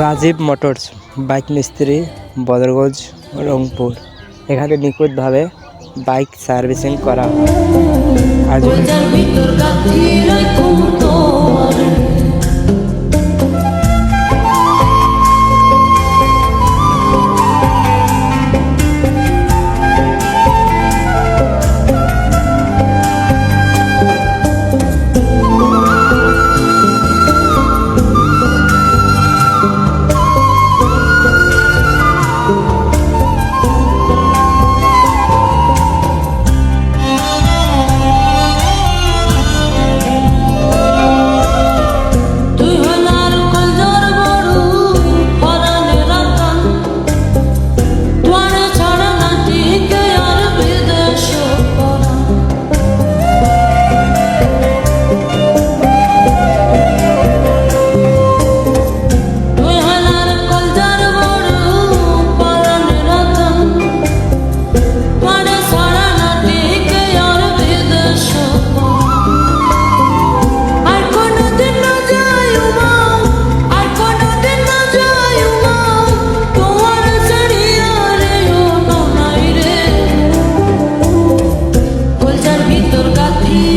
Rajib motors bike মিস্ত্রি বদরগঞ্জ রংপুর। এখানে নিখুঁতভাবে বাইক সার্ভিসিং করা হয়। আজ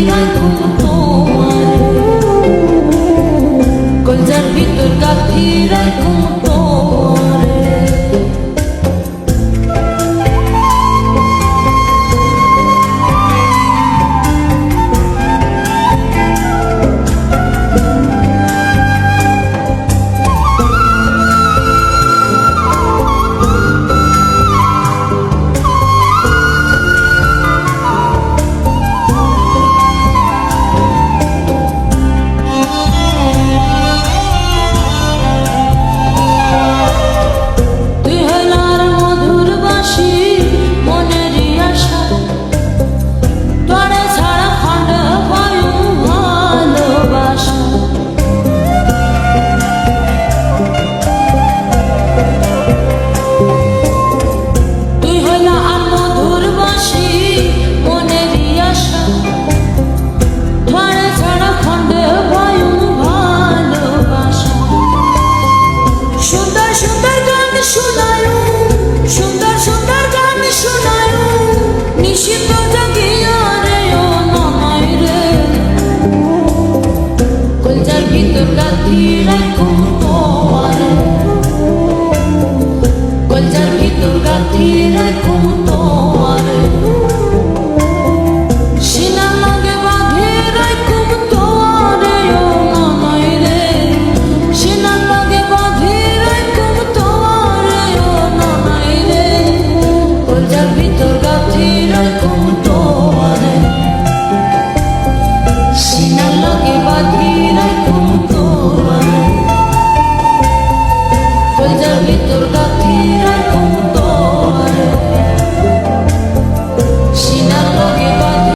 Thank you. Col giardino gattire con tono mito